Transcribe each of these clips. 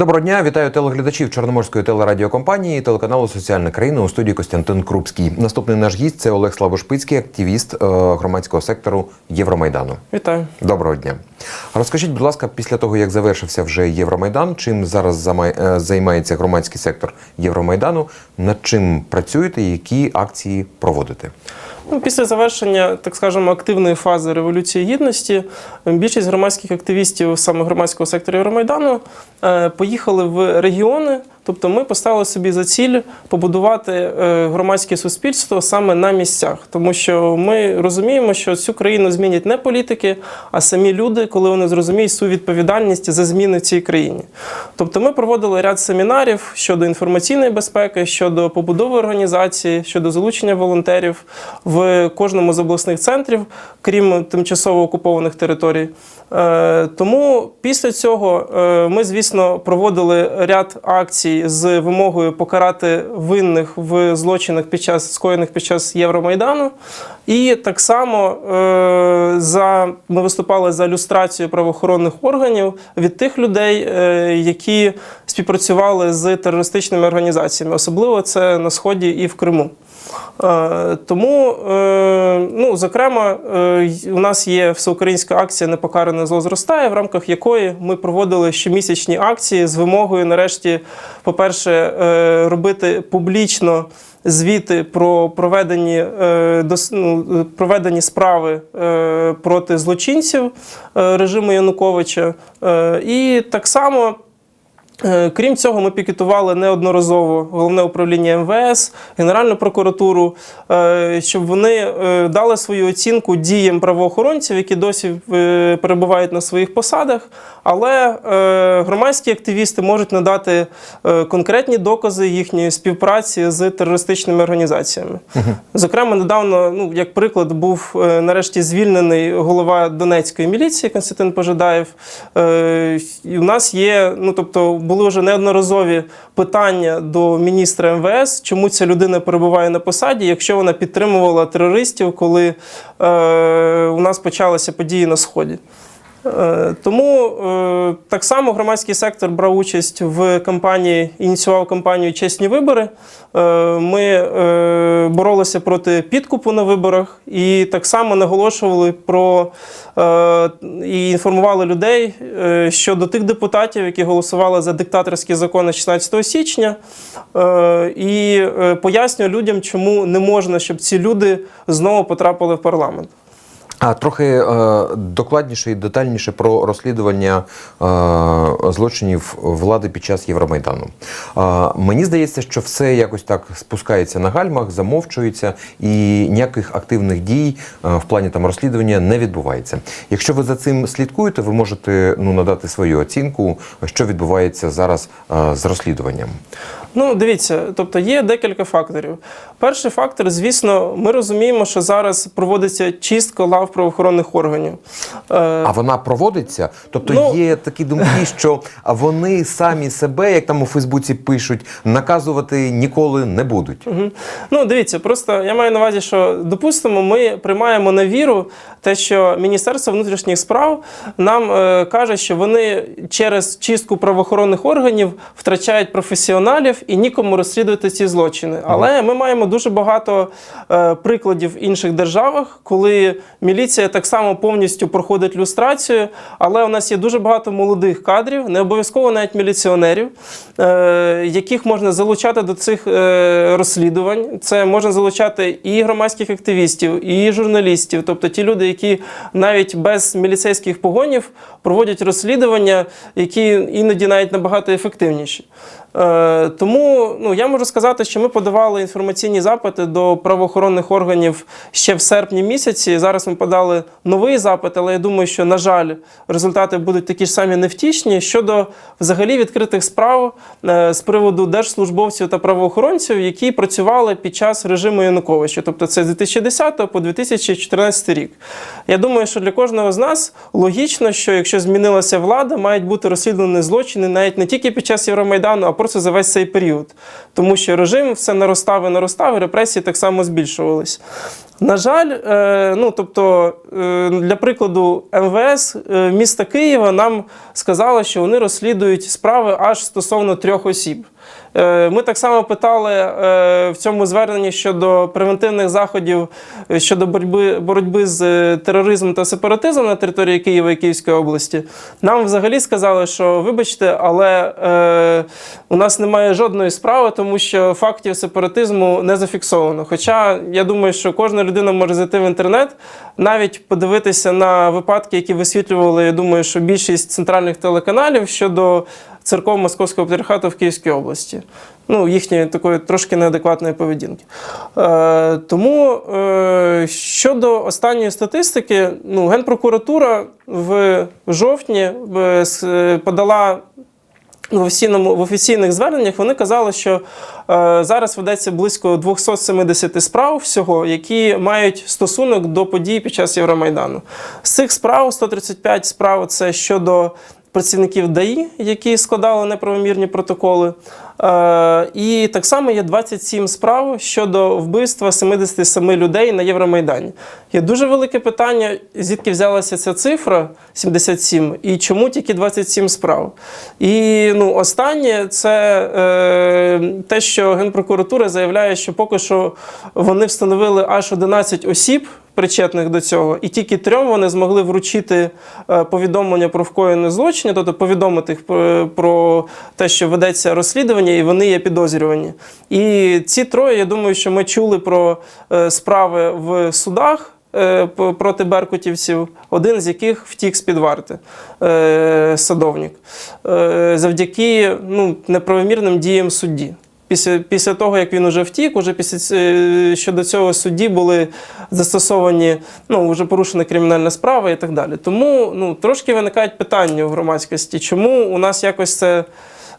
Доброго дня, вітаю телеглядачів Чорноморської телерадіокомпанії, телеканалу Соціальна країна у студії Костянтин Крупський. Наступний наш гість це Олег Славошпицький, активіст е, громадського сектору Євромайдану. Вітаю. Доброго дня. Розкажіть, будь ласка, після того як завершився вже Євромайдан, чим зараз е, займається громадський сектор Євромайдану, над чим працюєте, які акції проводите? Ну, після завершення, так скажемо, активної фази Революції Гідності, більшість громадських активістів саме громадського сектору Євромайдану е, поїхали в регіони. Тобто ми поставили собі за ціль побудувати е, громадське суспільство саме на місцях, тому що ми розуміємо, що цю країну змінять не політики, а самі люди, коли вони зрозуміють свою відповідальність за зміни в цій країні. Тобто ми проводили ряд семінарів щодо інформаційної безпеки, щодо побудови організації, щодо залучення волонтерів в кожному з обласних центрів, крім тимчасово окупованих територій. Е, Тому після цього е, ми, звісно, проводили ряд акцій з вимогою покарати винних в злочинах під час скоєних під час Євромайдану. І так само е, за ми виступали за люстрацію правоохоронних органів від тих людей, е, які співпрацювали з терористичними організаціями, особливо це на сході і в Криму. Е, Тому, е, ну, зокрема, е, у нас є всеукраїнська акція Непокаране зло зростає, в рамках якої ми проводили щомісячні акції з вимогою, нарешті, по-перше, робити публічно звіти про проведені, ну, проведені справи проти злочинців режиму Януковича. І так само. Е, Крім цього, ми пікетували неодноразово головне управління МВС, Генеральну прокуратуру, е, щоб вони е, дали свою оцінку діям правоохоронців, які досі перебувають на своїх посадах. Але громадські активісти можуть надати конкретні докази їхньої співпраці з терористичними організаціями. Зокрема, недавно, ну як приклад, був нарешті звільнений голова Донецької міліції Константин Пожидаєв. Е, І у нас є, ну тобто, були вже неодноразові питання до міністра МВС, чому ця людина перебуває на посаді, якщо вона підтримувала терористів, коли е, у нас почалися події на сході. Е, Тому е, так само громадський сектор брав участь в кампанії, ініціював кампанію Чесні вибори. Е, Ми боролися проти підкупу на виборах і так само наголошували про і інформували людей щодо тих депутатів, які голосували за диктаторські закони 16 січня, і пояснювали людям, чому не можна, щоб ці люди знову потрапили в парламент. А трохи е, докладніше і детальніше про розслідування е, злочинів влади під час Євромайдану. Е, мені здається, що все якось так спускається на гальмах, замовчується, і ніяких активних дій е, в плані там розслідування не відбувається. Якщо ви за цим слідкуєте, ви можете ну надати свою оцінку, що відбувається зараз е, з розслідуванням. Ну, дивіться, тобто є декілька факторів. Перший фактор, звісно, ми розуміємо, що зараз проводиться чистка лав правоохоронних органів. Е, А вона проводиться. Тобто Ну- є такі думки, що вони самі себе, як там у Фейсбуці пишуть, наказувати ніколи не будуть. Мгм. Ну, дивіться, просто я маю на увазі, що допустимо, ми приймаємо на віру те, що Міністерство внутрішніх справ нам е, каже, що вони через чистку правоохоронних органів втрачають професіоналів і нікому розслідувати ці злочини. Але ми маємо дуже багато е, прикладів в інших державах, коли міліція так само повністю проходить люстрацію, але у нас є дуже багато молодих кадрів, не обов'язково навіть міліціонерів, е, яких можна залучати до цих е, розслідувань. Це можна залучати і громадських активістів, і журналістів, тобто ті люди, які навіть без міліцейських погонів проводять розслідування, які іноді навіть набагато ефективніші. Е, Тому ну, я можу сказати, що ми подавали інформаційні запити до правоохоронних органів ще в серпні місяці. Зараз ми подали новий запит, але я думаю, що, на жаль, результати будуть такі ж самі невтішні щодо взагалі відкритих справ е, з приводу держслужбовців та правоохоронців, які працювали під час режиму Януковича, тобто це з 2010 по 2014 рік. Я думаю, що для кожного з нас логічно, що якщо змінилася влада, мають бути розслідувані злочини навіть не тільки під час Євромайдану, а просто за весь цей період. Тому що режим все наростав і наростав, і репресії так само збільшувались. На жаль, е, ну тобто, е, для прикладу, МВС е, міста Києва нам сказало, що вони розслідують справи аж стосовно трьох осіб. Ми так само питали в цьому зверненні щодо превентивних заходів щодо боротьби, боротьби з тероризмом та сепаратизмом на території Києва і Київської області. Нам взагалі сказали, що вибачте, але е, у нас немає жодної справи, тому що фактів сепаратизму не зафіксовано. Хоча я думаю, що кожна людина може зайти в інтернет, навіть подивитися на випадки, які висвітлювали, я думаю, що більшість центральних телеканалів щодо церков Московського патріархату в Київській області. Ну, їхньої такої трошки неадекватної поведінки. Е, тому е, щодо останньої статистики, ну, Генпрокуратура в жовтні е, подала в офіційному в офіційних зверненнях вони казали, що е, зараз ведеться близько 270 справ всього, які мають стосунок до подій під час Євромайдану. З цих справ 135 справ це щодо працівників ДАІ, які складали неправомірні протоколи. Е, і так само є 27 справ щодо вбивства 77 людей на Євромайдані. Є дуже велике питання, звідки взялася ця цифра 77 і чому тільки 27 справ. І ну, останнє це е, те, що Генпрокуратура заявляє, що поки що вони встановили аж 11 осіб. Причетних до цього, і тільки трьом вони змогли вручити е, повідомлення про вкоєне злочини, тобто повідомити їх про, про те, що ведеться розслідування, і вони є підозрювані. І ці троє, я думаю, що ми чули про е, справи в судах е, проти беркутівців, один з яких втік з під варти е, садовник, е, завдяки ну, неправомірним діям судді. Після, після того, як він уже втік, уже після е, щодо цього судді були застосовані, ну, вже порушена кримінальна справа і так далі. Тому ну, трошки виникають питання у громадськості, чому у нас якось це.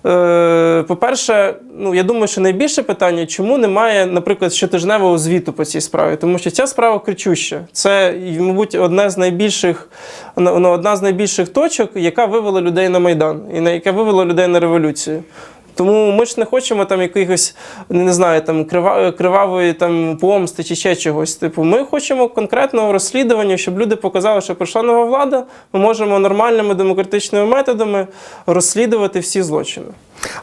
Е, По-перше, ну я думаю, що найбільше питання, чому немає, наприклад, щотижневого звіту по цій справі, тому що ця справа кричуща. Це, мабуть, одна з найбільших, ну, одна з найбільших точок, яка вивела людей на майдан, і на яка вивела людей на революцію. Тому ми ж не хочемо там якихось, не знаю, там крива- кривавої там помсти чи ще чогось. Типу, ми хочемо конкретного розслідування, щоб люди показали, що прийшла нова влада. Ми можемо нормальними демократичними методами розслідувати всі злочини.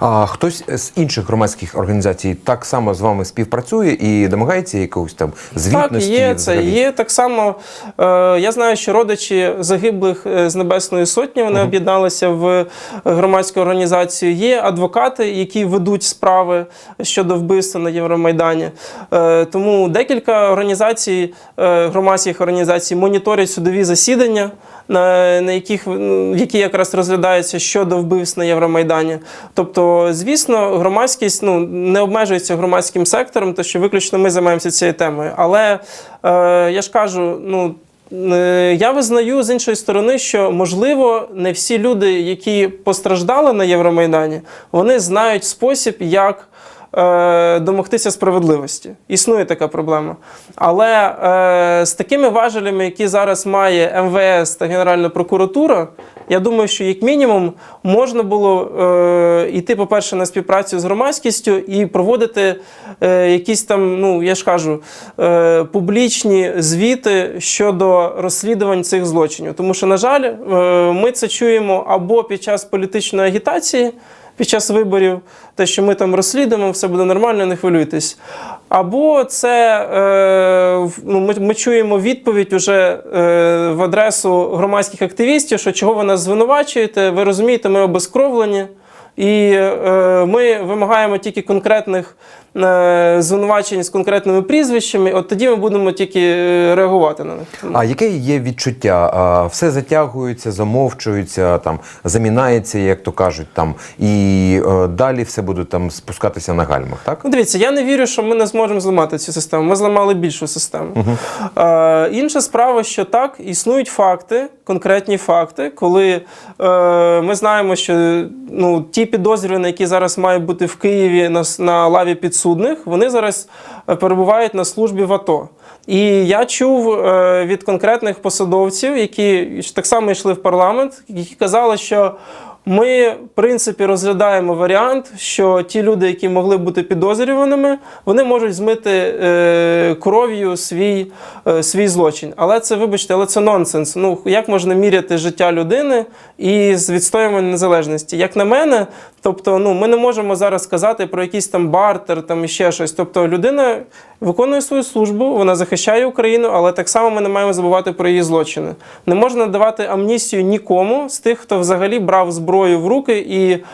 А хтось з інших громадських організацій так само з вами співпрацює і домагається якогось там звітності? Так, є це. Є так само. Е, я знаю, що родичі загиблих е, з Небесної Сотні вони об'єдналися в громадську організацію. Є адвокати, які ведуть справи щодо вбивства на Євромайдані. Е, тому декілька організацій, е, громадських організацій моніторять судові засідання. На яких ну, які якраз розглядаються щодо вбивств на Євромайдані. Тобто, звісно, громадськість ну не обмежується громадським сектором, то що виключно ми займаємося цією темою. Але е, я ж кажу, ну. Е, Я визнаю з іншої сторони, що можливо не всі люди, які постраждали на Євромайдані, вони знають спосіб, як е, домогтися справедливості. Існує така проблема. Але е, з такими важелями, які зараз має МВС та Генеральна прокуратура, я думаю, що як мінімум можна було е, йти, по-перше, на співпрацю з громадськістю і проводити е, якісь там, ну я ж кажу, е, публічні звіти щодо розслідувань цих злочинів. Тому що, на жаль, е, ми це чуємо або під час політичної агітації під час виборів, те, що ми там розслідуємо, все буде нормально, не хвилюйтесь. Або це е, ну, ми, ми чуємо відповідь уже е, в адресу громадських активістів, що чого ви нас звинувачуєте, ви розумієте, ми обезкровлені. І е, ми вимагаємо тільки конкретних е, звинувачень з конкретними прізвищами. От тоді ми будемо тільки е, реагувати на них. А яке є відчуття? А, все затягується, замовчується, там замінається, як то кажуть, там і е, далі все буде там спускатися на гальмах, так? Ну, дивіться, я не вірю, що ми не зможемо зламати цю систему. Ми зламали більшу систему. Е, інша справа, що так, існують факти, конкретні факти, коли е, ми знаємо, що ну, ті підозрювані, які зараз мають бути в Києві на, на лаві підсудних, вони зараз е, перебувають на службі в АТО. І я чув е, від конкретних посадовців, які так само йшли в парламент, які казали, що Ми, в принципі, розглядаємо варіант, що ті люди, які могли бути підозрюваними, вони можуть змити е, кров'ю свій, е, свій злочин. Але це, вибачте, але це нонсенс. Ну, як можна міряти життя людини і з відстоюванням незалежності? Як на мене, тобто, ну, ми не можемо зараз сказати про якийсь там бартер, там ще щось. Тобто, людина виконує свою службу, вона захищає Україну, але так само ми не маємо забувати про її злочини. Не можна давати амністію нікому з тих, хто взагалі брав зброю в руки і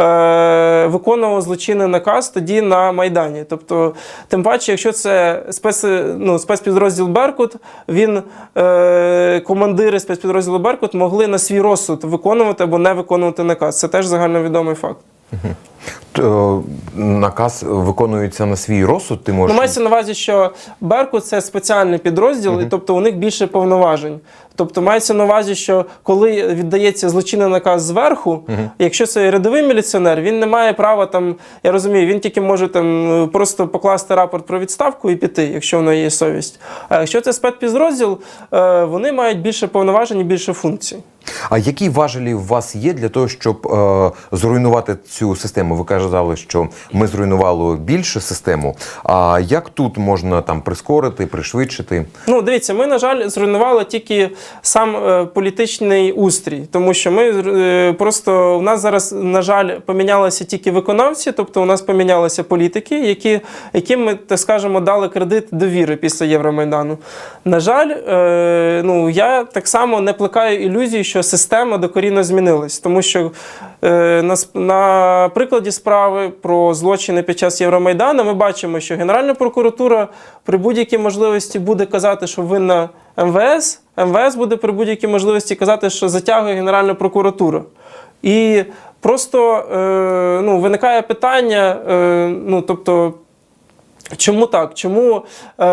е, виконував злочинний наказ тоді на Майдані. Тобто, тим паче, якщо це спец, ну, спецпідрозділ Беркут, він е, командири спецпідрозділу Беркут могли на свій розсуд виконувати або не виконувати наказ. Це теж загальновідомий факт. То, наказ виконується на свій розсуд. Ти можеш Ну, мається на увазі, що Беркут це спеціальний підрозділ, і тобто у них більше повноважень. Тобто мається на увазі, що коли віддається злочинний наказ зверху, якщо це рядовий міліціонер, він не має права там, я розумію, він тільки може там просто покласти рапорт про відставку і піти, якщо в нього є совість. А якщо це спецпідрозділ, е, вони мають більше повноважень і більше функцій. А які важелі у вас є для того, щоб е, зруйнувати цю систему? Ви казали, що ми зруйнували більше систему. А як тут можна там прискорити, пришвидшити? Ну, дивіться, ми, на жаль, зруйнували тільки сам е, політичний устрій, тому що ми е, просто у нас зараз, на жаль, помінялися тільки виконавці, тобто у нас помінялися політики, які, яким ми, так скажемо, дали кредит довіри після Євромайдану. На жаль, е, ну я так само не плекаю ілюзії, що система докорінно змінилась, тому що на прикладі справи про злочини під час Євромайдану ми бачимо, що Генеральна прокуратура при будь-якій можливості буде казати, що винна МВС. МВС буде при будь-якій можливості казати, що затягує Генеральна прокуратура. І просто е, ну, виникає питання, е, ну, тобто. Чому так? Чому е,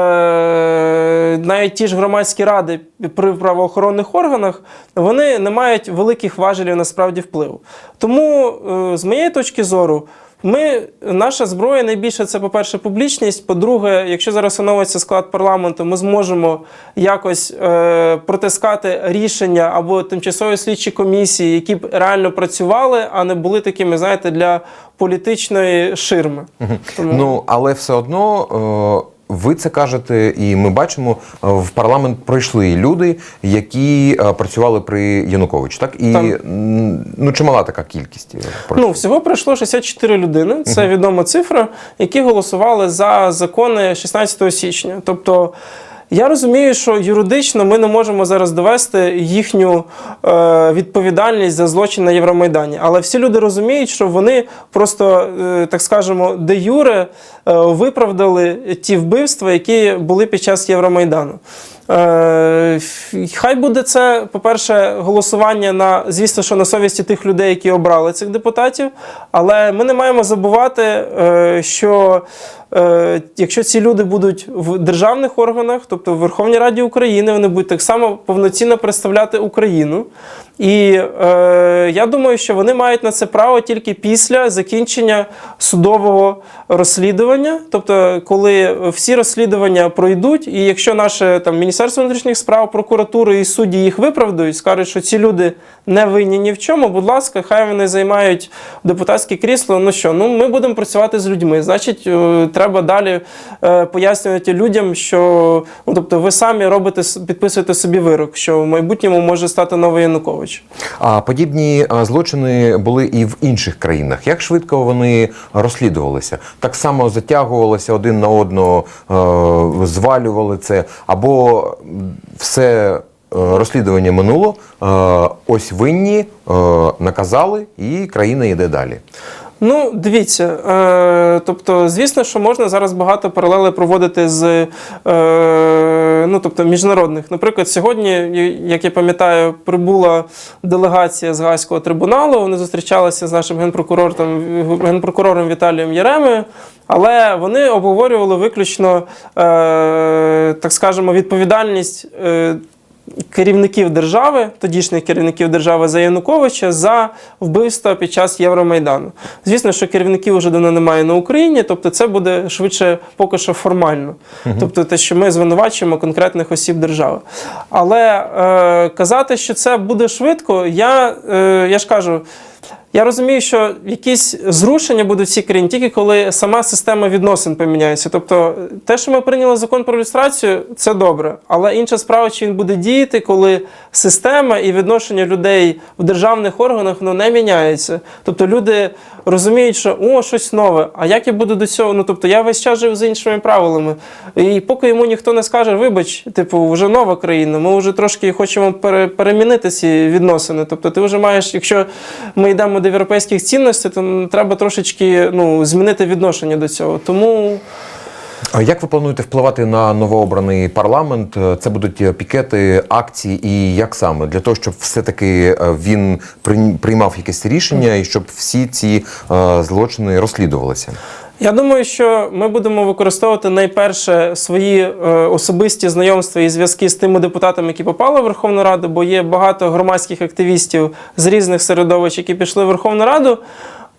навіть ті ж громадські ради при правоохоронних органах вони не мають великих важелів насправді впливу? Тому, е, з моєї точки зору, ми, наша зброя найбільше це, по-перше, публічність. По-друге, якщо зараз оновиться склад парламенту, ми зможемо якось е, протискати рішення або тимчасові слідчі комісії, які б реально працювали, а не були такими, знаєте, для політичної ширми. Тому... Ну але все одно. Ви це кажете, і ми бачимо, е, в парламент пройшли люди, які е, працювали при Януковичі. Так і Там... ну чимала така кількість. е. Ну, всього пройшло 64 людини. Це відома цифра, які голосували за закони 16 січня. Тобто. Я розумію, що юридично ми не можемо зараз довести їхню е, відповідальність за злочин на Євромайдані. Але всі люди розуміють, що вони просто, е, так скажемо, де юре е, виправдали ті вбивства, які були під час Євромайдану. Е, хай буде це, по-перше, голосування на, звісно, що на совісті тих людей, які обрали цих депутатів. Але ми не маємо забувати, е, що е, якщо ці люди будуть в державних органах, тобто в Верховній Раді України, вони будуть так само повноцінно представляти Україну. І я думаю, що вони мають на це право тільки після закінчення судового розслідування. Тобто, коли всі розслідування пройдуть, і якщо наше там Міністерство внутрішніх справ, прокуратура і судді їх виправдають, скажуть, що ці люди не винні ні в чому, будь ласка, хай вони займають депутатське крісло. Ну що, ну ми будемо працювати з людьми. Значить, е, треба далі е, пояснювати людям, що ну, тобто, ви самі робите підписуєте собі вирок, що в майбутньому може стати новий Янукович. А подібні злочини були і в інших країнах. Як швидко вони розслідувалися? Так само затягувалися один на одного, е, звалювали це, або все. е, Розслідування минуло, е, ось винні, е, наказали, і країна йде далі. Ну, дивіться, е, тобто, звісно, що можна зараз багато паралелей проводити з е, ну, тобто, міжнародних. Наприклад, сьогодні, як я пам'ятаю, прибула делегація з Гайського трибуналу. Вони зустрічалися з нашим генпрокурором, генпрокурором Віталієм Єремою, Але вони обговорювали виключно, е, так скажемо, відповідальність. Керівників держави, тодішніх керівників держави за Януковича за вбивство під час Євромайдану. Звісно, що керівників вже давно немає на Україні, тобто це буде швидше поки що формально. Тобто те, що ми звинувачуємо конкретних осіб держави. Але е, казати, що це буде швидко, я, е, я ж кажу. Я розумію, що якісь зрушення будуть в цій країні тільки коли сама система відносин поміняється. Тобто, те, що ми прийняли закон про люстрацію, це добре. Але інша справа, чи він буде діяти, коли система і відношення людей в державних органах воно не міняється. Тобто люди розуміють, що о, щось нове. А як я буду до цього? Ну тобто я весь час жив за іншими правилами. І поки йому ніхто не скаже, вибач, типу, вже нова країна, ми вже трошки хочемо пере- перемінити ці відносини. Тобто, ти вже маєш, якщо ми йдемо до європейських цінностей, то треба трошечки ну, змінити відношення до цього. Тому. Як ви плануєте впливати на новообраний парламент? Це будуть е, пікети, акції, і як саме для того, щоб все-таки е, він приймав якесь рішення і щоб всі ці е, злочини розслідувалися? Я думаю, що ми будемо використовувати найперше свої особисті знайомства і зв'язки з тими депутатами, які попали в Верховну Раду, бо є багато громадських активістів з різних середовищ, які пішли в Верховну Раду.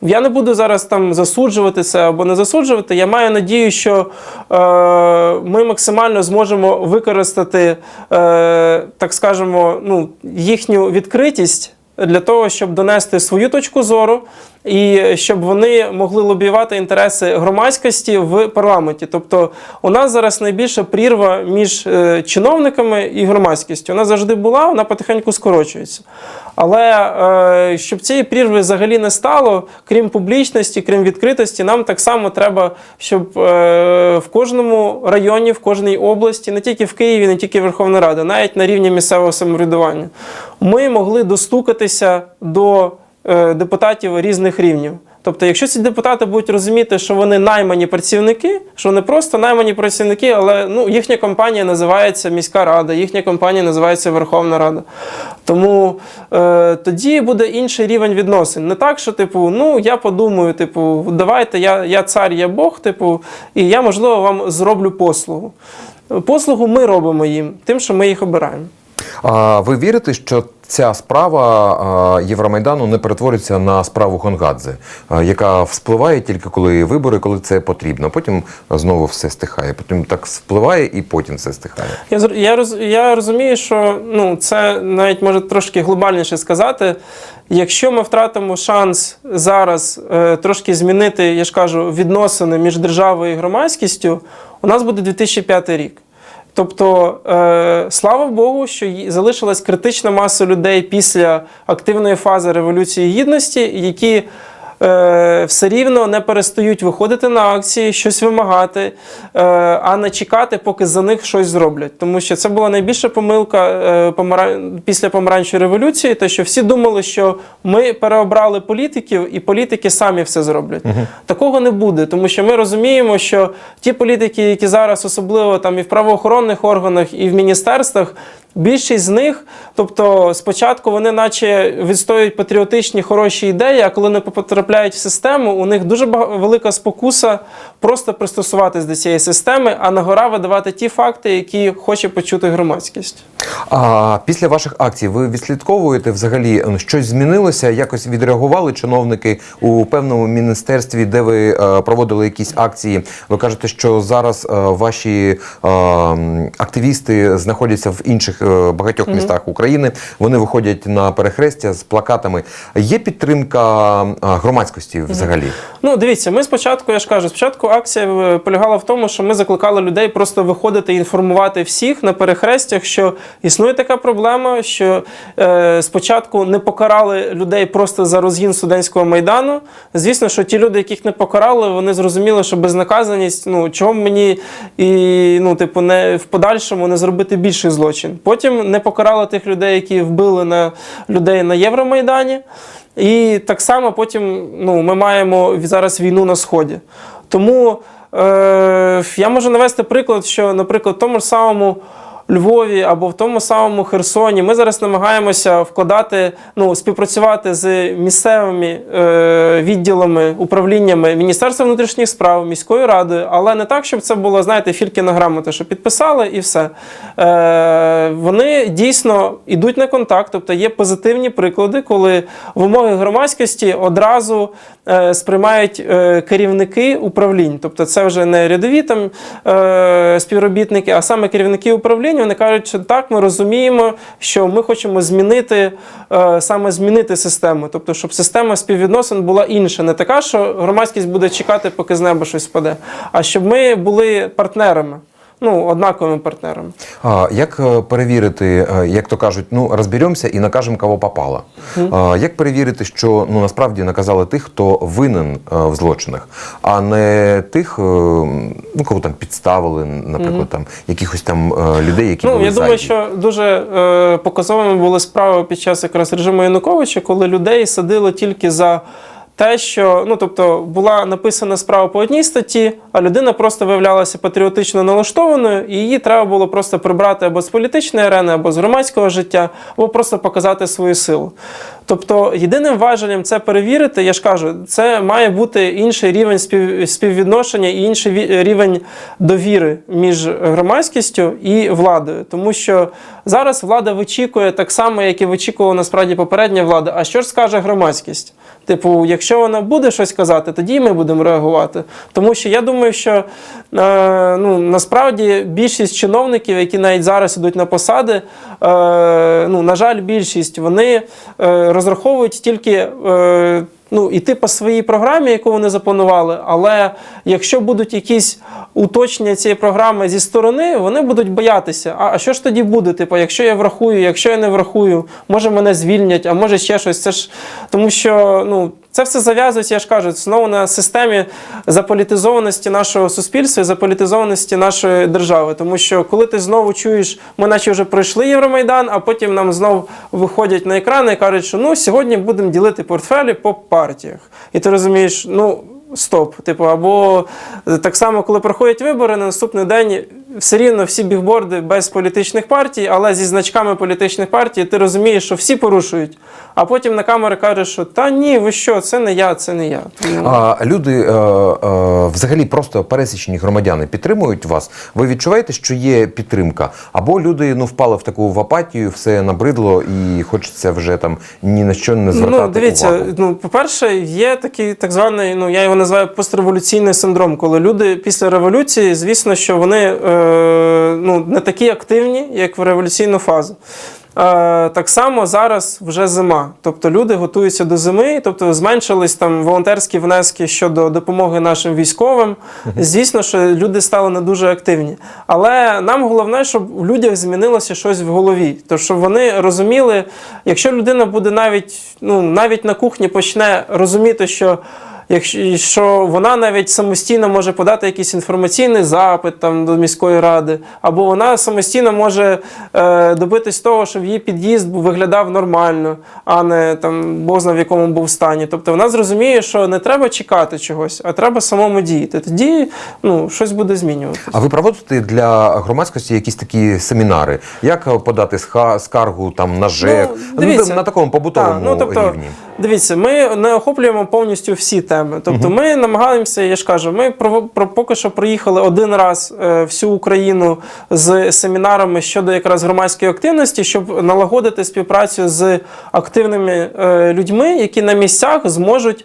Я не буду зараз там засуджувати це або не засуджувати. Я маю надію, що е, ми максимально зможемо використати, е, так скажемо, ну, їхню відкритість для того, щоб донести свою точку зору, і щоб вони могли лобіювати інтереси громадськості в парламенті. Тобто, у нас зараз найбільша прірва між е, чиновниками і громадськістю. Вона завжди була, вона потихеньку скорочується. Але е, щоб цієї прірви взагалі не стало, крім публічності, крім відкритості, нам так само треба, щоб е, в кожному районі, в кожній області, не тільки в Києві, не тільки Верховна Рада, навіть на рівні місцевого самоврядування, ми могли достукатися до е, депутатів різних рівнів. Тобто, якщо ці депутати будуть розуміти, що вони наймані працівники, що вони просто наймані працівники, але ну, їхня компанія називається міська рада, їхня компанія називається Верховна Рада. Тому е, тоді буде інший рівень відносин. Не так, що, типу, ну я подумаю, типу, давайте, я, я цар, я Бог, типу, і я, можливо, вам зроблю послугу. Послугу ми робимо їм, тим, що ми їх обираємо. А ви вірите, що ця справа Євромайдану не перетвориться на справу Гонгадзе, яка вспливає тільки коли вибори, коли це потрібно. Потім знову все стихає. Потім так впливає і потім все стихає. Я, я, роз, я розумію, що ну, це навіть може трошки глобальніше сказати. Якщо ми втратимо шанс зараз е, трошки змінити, я ж кажу, відносини між державою і громадськістю, у нас буде 2005 рік. Тобто, е, слава Богу, що залишилась критична маса людей після активної фази Революції Гідності, які е, все рівно не перестають виходити на акції, щось вимагати, е, а не чекати, поки за них щось зроблять. Тому що це була найбільша помилка е, після помаранчої революції, те, що всі думали, що ми переобрали політиків, і політики самі все зроблять. Такого не буде, тому що ми розуміємо, що ті політики, які зараз особливо там і в правоохоронних органах, і в міністерствах. Більшість з них, тобто спочатку вони наче відстоюють патріотичні хороші ідеї, а коли не потрапляють в систему, у них дуже велика спокуса просто пристосуватись до цієї системи, а на гора видавати ті факти, які хоче почути громадськість. А після ваших акцій ви відслідковуєте взагалі щось змінилося? Якось відреагували чиновники у певному міністерстві, де ви е, проводили якісь акції? Ви кажете, що зараз е, ваші е, активісти знаходяться в інших е, багатьох містах України. Вони виходять на перехрестя з плакатами. Є підтримка громадськості взагалі? Ну, дивіться, ми спочатку, я ж кажу, спочатку акція е, полягала в тому, що ми закликали людей просто виходити і інформувати всіх на перехрестях, що існує така проблема, що е, спочатку не покарали людей просто за розгін студентського майдану. Звісно, що ті люди, яких не покарали, вони зрозуміли, що безнаказаність, ну чого мені і ну, типу, не в подальшому не зробити більший злочин. Потім не покарали тих людей, які вбили на людей на Євромайдані. І так само потім ну, ми маємо зараз війну на Сході. Тому е, я можу навести приклад, що, наприклад, в тому ж самому Львові або в тому самому Херсоні. Ми зараз намагаємося вкладати, ну, співпрацювати з місцевими е, відділами, управліннями Міністерства внутрішніх справ, міською радою, але не так, щоб це було, знаєте, фількіна грамота, що підписали і все. Е, вони дійсно йдуть на контакт, тобто є позитивні приклади, коли вимоги громадськості одразу е, сприймають е, керівники управлінь. Тобто це вже не рядові там е, співробітники, а саме керівники управлінь. Вони кажуть, що так, ми розуміємо, що ми хочемо змінити е, саме змінити систему, тобто, щоб система співвідносин була інша, не така, що громадськість буде чекати, поки з неба щось впаде, а щоб ми були партнерами. Ну, однаковими партнерами. А, як е, перевірити, е, як то кажуть, ну розберемося і накажемо, кого попало. А, як перевірити, що ну насправді наказали тих, хто винен е, в злочинах, а не тих, ну кого там підставили, наприклад, там якихось там людей, які Ну, були я думаю, що дуже е, показовими були справи під час якраз режиму Януковича, коли людей садили тільки за те, що ну тобто була написана справа по одній статті, а людина просто виявлялася патріотично налаштованою, і її треба було просто прибрати або з політичної арени, або з громадського життя, або просто показати свою силу. Тобто, єдиним важелем це перевірити, я ж кажу, це має бути інший рівень спів, співвідношення і інший рівень довіри між громадськістю і владою. Тому що зараз влада вичікує так само, як і вичікувала насправді попередня влада. А що ж скаже громадськість? Типу, якщо вона буде щось казати, тоді ми будемо реагувати. Тому що я думаю, що е, ну, насправді більшість чиновників, які навіть зараз ідуть на посади, е, ну, на жаль, більшість вони е, розраховують тільки. Е, Ну, іти по своїй програмі, яку вони запланували, але якщо будуть якісь уточнення цієї програми зі сторони, вони будуть боятися. А, а що ж тоді буде? Типу, якщо я врахую, якщо я не врахую, може мене звільнять, а може ще щось. Це ж тому, що ну це все зав'язується, я ж кажу, знову на системі заполітизованості нашого суспільства, і заполітизованості нашої держави. Тому що коли ти знову чуєш, ми наче вже пройшли Євромайдан, а потім нам знов виходять на екрани і кажуть, що ну сьогодні будемо ділити портфелі по партіях. І ти розумієш, ну. Стоп, типу, або так само, коли проходять вибори, на наступний день все рівно всі бігборди без політичних партій, але зі значками політичних партій, ти розумієш, що всі порушують. А потім на камери кажеш, що та ні, ви що, це не я, це не я. А люди, е, е, взагалі, просто пересічні громадяни підтримують вас. Ви відчуваєте, що є підтримка? Або люди ну впали в таку в апатію, все набридло і хочеться вже там ні на що не звертати Ну, дивіться, увагу. ну, по-перше, є такий так званий, ну я його називаю постреволюційний синдром, коли люди після революції, звісно, що вони е, ну, не такі активні, як в революційну фазу. Е, так само зараз вже зима. Тобто люди готуються до зими, тобто зменшились там волонтерські внески щодо допомоги нашим військовим. Звісно, що люди стали не дуже активні. Але нам головне, щоб у людях змінилося щось в голові. То щоб вони розуміли, якщо людина буде навіть, ну, навіть на кухні почне розуміти, що. Якщо вона навіть самостійно може подати якийсь інформаційний запит там до міської ради, або вона самостійно може е, добитись того, щоб її під'їзд виглядав нормально, а не там бозна в якому був стані. Тобто вона зрозуміє, що не треба чекати чогось, а треба самому діяти. Тоді ну, щось буде змінюватися. А ви проводите для громадськості якісь такі семінари? Як подати скаргу там на ЖЕК? Ну, дивіться. на такому побутовому Так, ну, тобто, рівні? Дивіться, ми не охоплюємо повністю всі теми. Тобто, ми намагаємося, я ж кажу, ми про, про поки що проїхали один раз е, всю Україну з семінарами щодо якраз громадської активності, щоб налагодити співпрацю з активними е, людьми, які на місцях зможуть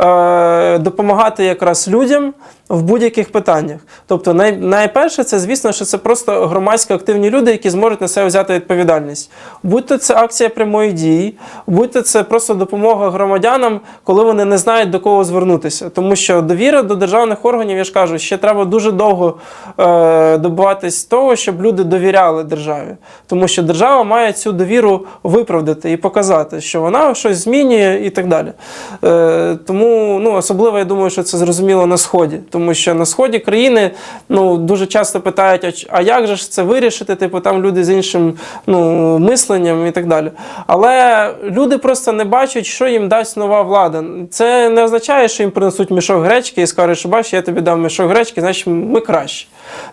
е, допомагати якраз людям в будь-яких питаннях. Тобто, най, найперше, це звісно, що це просто громадсько активні люди, які зможуть на себе взяти відповідальність. Будь-то це акція прямої дії, будь-то це просто допомога громадянам, коли вони не знають до кого звернутися. Тому що довіра до державних органів, я ж кажу, ще треба дуже довго е, добиватись того, щоб люди довіряли державі. Тому що держава має цю довіру виправдати і показати, що вона щось змінює і так далі. Е, тому ну, особливо я думаю, що це зрозуміло на сході. Тому що на сході країни ну, дуже часто питають, а, як же ж це вирішити? Типу там люди з іншим ну, мисленням і так далі. Але люди просто не бачать, що їм дасть нова влада. Це не означає, що їм принесуть мішок гречки і скажуть, що бач, я тобі дав мішок гречки, значить ми краще.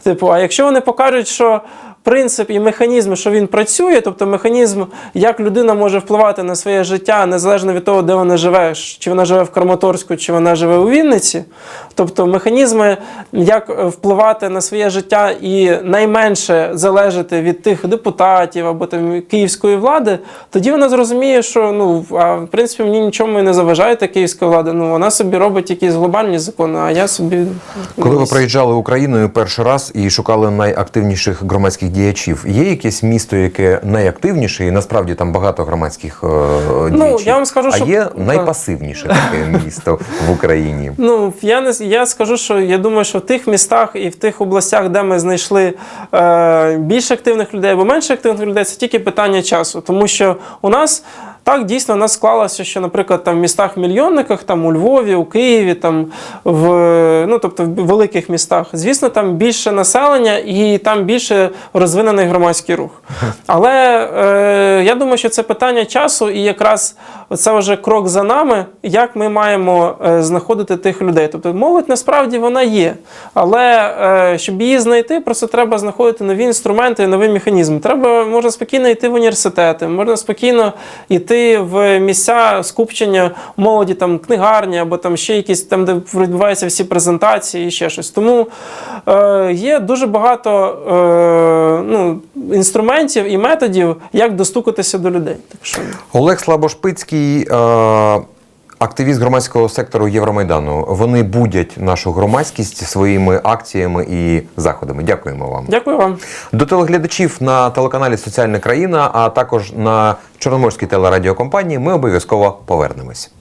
Типу, а якщо вони покажуть, що принцип і механізм, що він працює, тобто механізм, як людина може впливати на своє життя, незалежно від того, де вона живе, чи вона живе в Краматорську, чи вона живе у Вінниці. Тобто механізми, як впливати на своє життя і найменше залежати від тих депутатів або там київської влади, тоді вона зрозуміє, що ну а в принципі мені нічому і не заважає та київська влада. Ну вона собі робить якісь глобальні закони, а я собі Коли ви проїжджали Україною перший раз і шукали найактивніших громадських діячів, є якесь місто, яке найактивніше, і насправді там багато громадських е, діячів. я вам скажу, а що- є найпасивніше таке місто в Україні. Ну, я не я скажу, що я думаю, що в тих містах і в тих областях, де ми знайшли е, більш активних людей або менш активних людей, це тільки питання часу. Тому що у нас так дійсно у нас склалося, що, наприклад, там в містах-мільйонниках, там у Львові, у Києві, там в ну тобто в великих містах, звісно, там більше населення і там більше розвинений громадський рух. Але е, я думаю, що це питання часу, і якраз це вже крок за нами, як ми маємо е, знаходити тих людей. Тобто молодь насправді вона є, але е, щоб її знайти, просто треба знаходити нові інструменти, нові механізми. Треба можна спокійно йти в університети, можна спокійно йти в місця скупчення молоді, там книгарні або там ще якісь там, де відбуваються всі презентації і ще щось. Тому е, є дуже багато е, ну, інструментів і методів, як достукатися до людей. Так що Олег Слабошпицький, е, активіст громадського сектору Євромайдану. Вони будять нашу громадськість своїми акціями і заходами. Дякуємо вам. дякую вам. До телеглядачів на телеканалі Соціальна країна, а також на Чорноморській телерадіокомпанії ми обов'язково повернемось.